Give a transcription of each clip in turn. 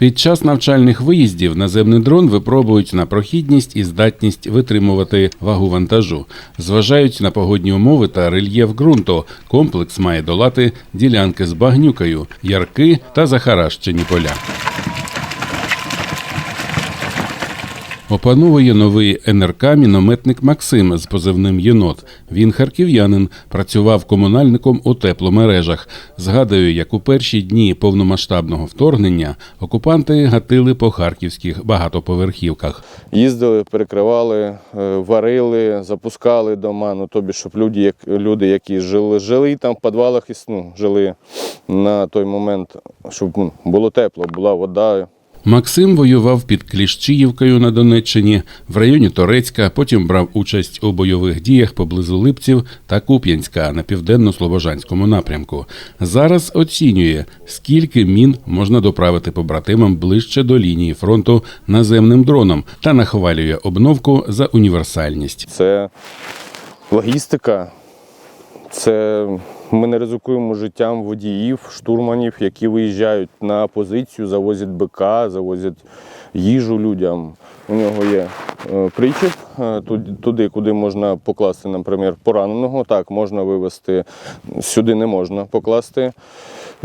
Під час навчальних виїздів наземний дрон випробують на прохідність і здатність витримувати вагу вантажу. Зважають на погодні умови та рельєф ґрунту. Комплекс має долати ділянки з багнюкою, ярки та захаращені поля. Опановує новий НРК мінометник Максим з позивним єнот. Він харків'янин, працював комунальником у тепломережах. Згадує, як у перші дні повномасштабного вторгнення окупанти гатили по харківських багатоповерхівках. Їздили, перекривали, е, варили, запускали дома. Ну тобі, щоб люди, як люди, які жили, жили там в підвалах і ну, жили на той момент, щоб ну, було тепло, була вода. Максим воював під Кліщіївкою на Донеччині, в районі Торецька, потім брав участь у бойових діях поблизу Липців та Куп'янська на південно-слобожанському напрямку. Зараз оцінює, скільки мін можна доправити побратимам ближче до лінії фронту наземним дроном та нахвалює обновку за універсальність. Це логістика. Це ми не ризикуємо життям водіїв, штурманів, які виїжджають на позицію, завозять БК, завозять їжу людям. У нього є е, причіп е, туди- куди можна покласти, наприклад, пораненого. Так, можна вивезти, сюди не можна покласти.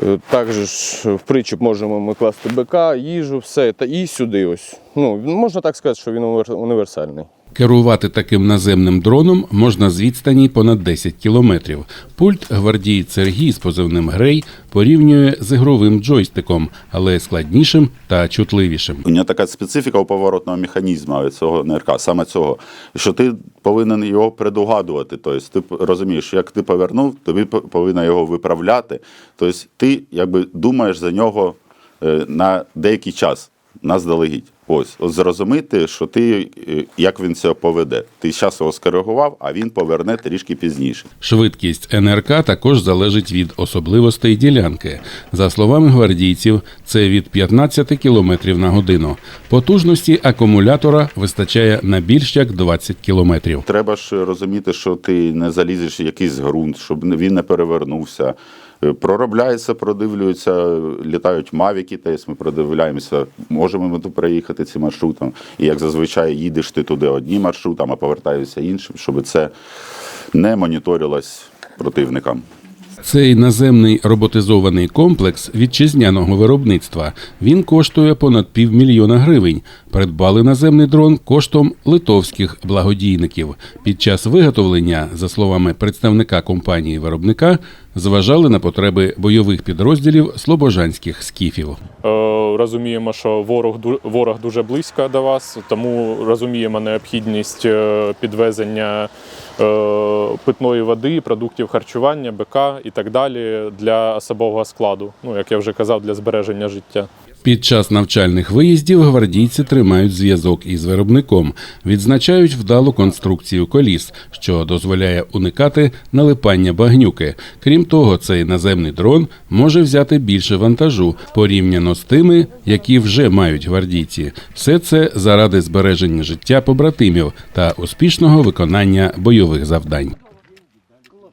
Е, Також в причіп можемо ми класти БК, їжу, все. Та і сюди ось. Ну, можна так сказати, що він універсальний. Керувати таким наземним дроном можна з відстані понад 10 кілометрів. Пульт гвардієць Сергій з позивним Грей порівнює з ігровим джойстиком, але складнішим та чутливішим. У нього така специфіка у поворотного механізму цього НРК, саме цього, що ти повинен його предугадувати. Тобто ти розумієш, як ти повернув, тобі повинна його виправляти. Тобто ти якби думаєш за нього е, на деякий час, наздалегідь. Ось, зрозуміти, що ти е, як він це поведе. Ти зараз його скоригував, а він поверне трішки пізніше. Швидкість НРК також залежить від особливостей ділянки. За словами гвардійців, це від 15 км на годину. Потужності акумулятора вистачає на більш як 20 км. Треба ж розуміти, що ти не залізеш в якийсь ґрунт, щоб він не перевернувся. Е, Проробляється, продивлюються, літають мавіки, тобто ми продивляємося, можемо ми тут переїхати цим маршрутом. І як зазвичай їдеш ти туди одним маршрутом, а повертаєшся іншим, щоб це не моніторилось противникам. Цей наземний роботизований комплекс вітчизняного виробництва. Він коштує понад півмільйона гривень. Придбали наземний дрон коштом литовських благодійників. Під час виготовлення, за словами представника компанії виробника, зважали на потреби бойових підрозділів слобожанських скіфів. Е, Розуміємо, що ворог ворог дуже близько до вас, тому розуміємо необхідність е, підвезення е, питної води, продуктів харчування, БК і так далі для особового складу. Ну як я вже казав, для збереження життя. Під час навчальних виїздів гвардійці тримають зв'язок із виробником, відзначають вдалу конструкцію коліс, що дозволяє уникати налипання багнюки. Крім того, цей наземний дрон може взяти більше вантажу порівняно з тими, які вже мають гвардійці. Все це заради збереження життя побратимів та успішного виконання бойових завдань.